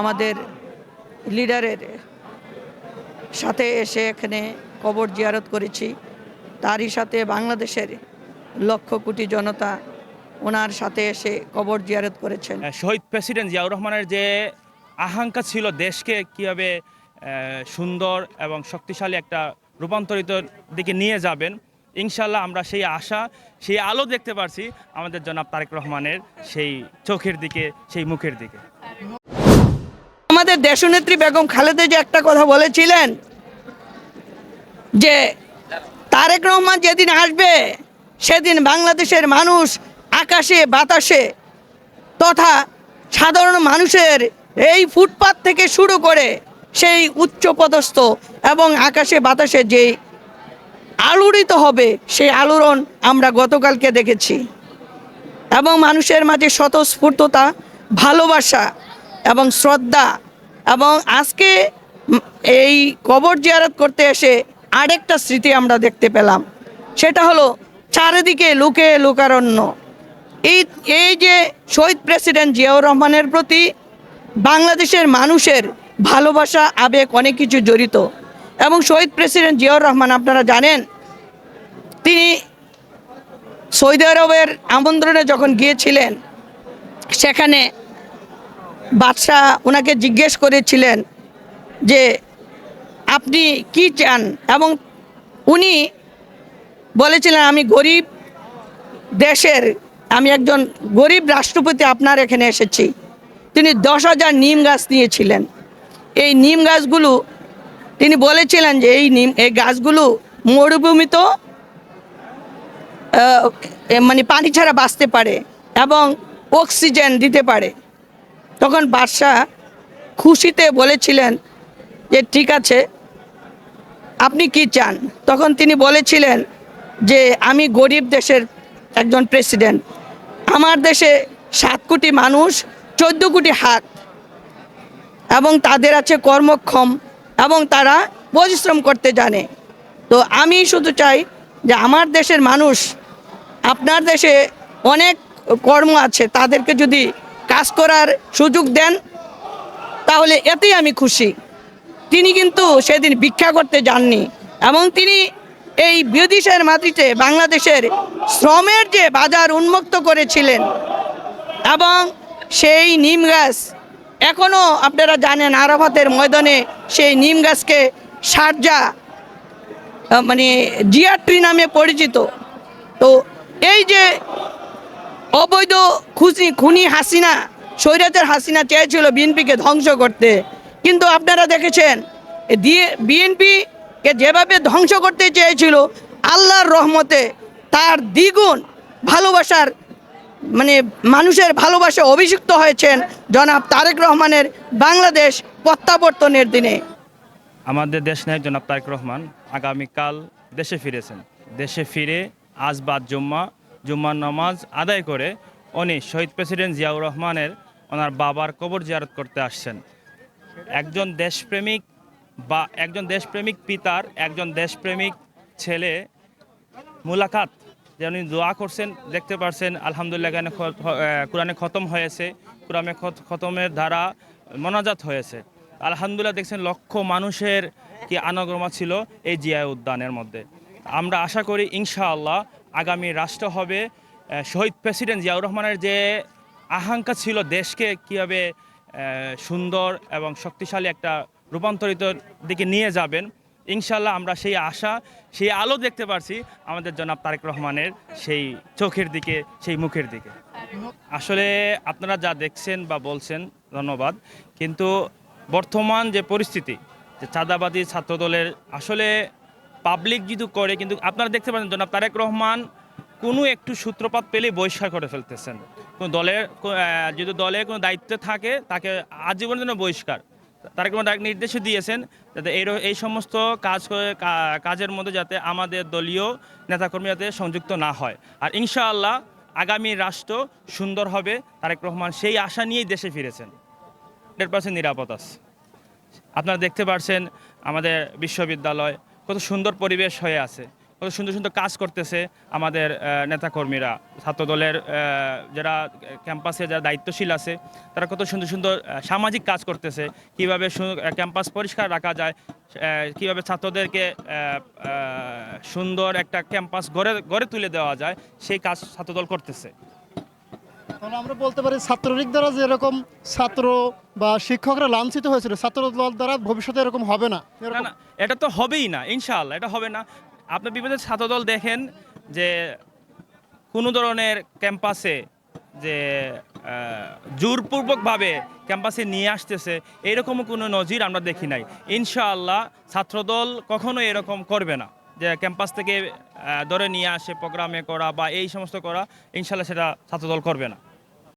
আমাদের লিডারের সাথে এসে এখানে কবর জিয়ারত করেছি। তারই সাথে বাংলাদেশের লক্ষ কোটি জনতা ওনার সাথে এসে কবর জিয়ারত করেছেন। শহীদ প্রেসিডেন্ট জিয়াউর রহমানের যে আকাঙ্ক্ষা ছিল দেশকে কীভাবে সুন্দর এবং শক্তিশালী একটা রূপান্তরিত দিকে নিয়ে যাবেন ইনশাল্লাহ আমরা সেই আশা, সেই আলো দেখতে পারছি আমাদের জনাব তারেক রহমানের সেই চোখের দিকে, সেই মুখের দিকে। দেশনেত্রী বেগম খালেদা যে একটা কথা বলেছিলেন যে তারেক রহমান যেদিন আসবে, সেদিন বাংলাদেশের মানুষ আকাশে, বাতাসে তথা সাধারণ মানুষের এই ফুটপাত থেকে শুরু করে সেই উচ্চপদস্থ এবং আকাশে, বাতাসে যে আলোড়িত হবে, সেই আলোড়ন আমরা গতকালকে দেখেছি। এবং মানুষের মাঝে স্বতঃস্ফূর্ততা, ভালোবাসা এবং শ্রদ্ধা এবং আজকে এই কবর জিয়ারত করতে এসে আরেকটা স্মৃতি আমরা দেখতে পেলাম। সেটা হলো চারিদিকে লুকে লুকারণ্য। এই এই যে শহীদ প্রেসিডেন্ট জিয়াউর রহমানের প্রতি বাংলাদেশের মানুষের ভালোবাসা, আবেগ অনেক কিছু জড়িত। এবং শহীদ প্রেসিডেন্ট জিয়াউর রহমান, আপনারা জানেন, তিনি সৌদি আরবের আমন্ত্রণে যখন গিয়েছিলেন, সেখানে বাদশাহ ওনাকে জিজ্ঞেস করেছিলেন যে আপনি কি চান? এবং উনি বলেছিলেন আমি গরিব দেশের আমি একজন গরিব রাষ্ট্রপতি আপনার এখানে এসেছি। তিনি দশ হাজার নিম গাছ নিয়েছিলেন। এই নিম গাছগুলো তিনি বলেছিলেন যে এই নিম এই গাছগুলো মরুভূমিতেও আহ, মানে পানি ছাড়া বাঁচতে পারে এবং অক্সিজেন দিতে পারে। তখন বাদশাহ খুশিতে বলেছিলেন যে, ঠিক আছে, আপনি কি চান? তখন তিনি বলেছিলেন যে, আমি গরিব দেশের একজন প্রেসিডেন্ট আমার দেশে সাত কোটি মানুষ, চোদ্দ কোটি হাত, এবং তাদের আছে কর্মক্ষম, এবং তারা পরিশ্রম করতে জানে। তো আমি শুধু চাই যে, আমার দেশের মানুষ, আপনার দেশে অনেক কর্ম আছে, তাদেরকে যদি কাজ করার সুযোগ দেন, তাহলে এতেই আমি খুশি। তিনি কিন্তু সেদিন ভিক্ষা করতে যাননি এবং তিনি এই বিদেশের মাটিতে বাংলাদেশের শ্রমের যে বাজার উন্মুক্ত করেছিলেন এবং সেই নিম গাছ এখনও আপনারা জানেন আরাফাতের ময়দানে সেই নিম গাছকে সারজা মানে জিয়া ট্রি নামে পরিচিত। তো এই যে অবৈধ খুশি খুনি হাসিনা, স্বৈরাচার হাসিনা চেয়েছিল বিএনপিকে ধ্বংস করতে। কিন্তু আপনারা দেখেছেন দিয়ে বিএনপিকে যেভাবে ধ্বংস করতে চেয়েছিল, আল্লাহর রহমতে তার দ্বিগুণ ভালোবাসার মানে মানুষের ভালোবাসা অভিষিক্ত হয়েছেন জনাব তারেক রহমানের বাংলাদেশ প্রত্যাবর্তনের দিনে। আমাদের দেশ নায়ক জনাব তারেক রহমান, আগামীকাল দেশে ফিরেছেন। দেশে ফিরে আজ বাদ জুম্মা জুম্মার নামাজ আদায় করে উনি শহীদ প্রেসিডেন্ট জিয়াউর রহমানের ওনার বাবার কবর জিয়ারত করতে আসছেন। একজন দেশপ্রেমিক বা একজন দেশপ্রেমিক পিতার, একজন দেশপ্রেমিক ছেলে মুলাকাত যে উনি দোয়া করছেন, দেখতে পারছেন, আলহামদুলিল্লাহ এখানে কোরআনে খতম হয়েছে, কোরআনে খতমের দ্বারা মনাজাত হয়েছে। আলহামদুলিল্লাহ, দেখছেন, লক্ষ মানুষের কি আনাগমা ছিল এই জিয়া উদ্যানের মধ্যে। আমরা আশা করি, ইনশাআল্লাহ আগামী রাষ্ট্র হবে শহীদ প্রেসিডেন্ট জিয়াউর রহমানের যে আকাঙ্ক্ষা ছিল দেশকে কীভাবে সুন্দর এবং শক্তিশালী একটা রূপান্তরিত দিকে নিয়ে যাবেন ইনশাল্লাহ আমরা সেই আশা, সেই আলো দেখতে পারছি আমাদের জনাব তারেক রহমানের সেই চোখের দিকে, সেই মুখের দিকে। আসলে আপনারা যা দেখছেন বা বলছেন, ধন্যবাদ। কিন্তু বর্তমান যে পরিস্থিতি, যে চাঁদাবাদী ছাত্রদলের, আসলে পাবলিক যেহেতু করে, কিন্তু আপনারা দেখতে পাচ্ছেন, জনাব তারেক রহমান কোনো একটু সূত্রপাত পেলেই বহিষ্কার করে ফেলতেছেন। কোনো দলের যদি দলে কোনো দায়িত্বে থাকে, তাকে আজীবনের জন্য বহিষ্কার। তারেক কোনো ডাক নির্দেশও দিয়েছেন যাতে এই এই সমস্ত কাজ কাজের মধ্যে যাতে আমাদের দলীয় নেতাকর্মী যাতে সংযুক্ত না হয়। আর ইনশাআল্লাহ আগামী রাষ্ট্র সুন্দর হবে, তারেক রহমান সেই আশা নিয়েই দেশে ফিরেছেন। হান্ড্রেড পার্সেন্ট নিরাপদ আছে। আপনারা দেখতে পারছেন আমাদের বিশ্ববিদ্যালয় কত সুন্দর পরিবেশ হয়ে আছে, কত সুন্দর সুন্দর কাজ করতেছে আমাদের নেতাকর্মীরা। ছাত্রদলের যারা ক্যাম্পাসে যারা দায়িত্বশীল আছে, তারা কত সুন্দর সুন্দর সামাজিক কাজ করতেছে। কীভাবে ক্যাম্পাস পরিষ্কার রাখা যায় কীভাবে ছাত্রদেরকে সুন্দর একটা ক্যাম্পাস গড়ে গড়ে তুলে দেওয়া যায়, সেই কাজ ছাত্রদল করতেছে। তাহলে আমরা বলতে পারি ছাত্রলীগ দ্বারা যেরকম ছাত্র বা শিক্ষকরা লাঞ্ছিত হয়েছিল ছাত্র দল দ্বারা ভবিষ্যতে এরকম হবে না। এটা তো হবেই না, ইনশাআল্লাহ, এটা হবে না। আপনি বিভিন্ন ছাত্রদল দেখেন যে কোনো ধরনের ক্যাম্পাসে যে জোরপূর্বকভাবে ক্যাম্পাসে নিয়ে আসতেছে, এরকমও কোনো নজির আমরা দেখি নাই। ইনশাআল্লাহ, ছাত্রদল কখনো এরকম করবে না, যে ক্যাম্পাস থেকে ধরে নিয়ে আসে, প্রোগ্রামে করা বা এই সমস্ত করা, ইনশাআল্লাহ সেটা ছাত্রদল করবে না।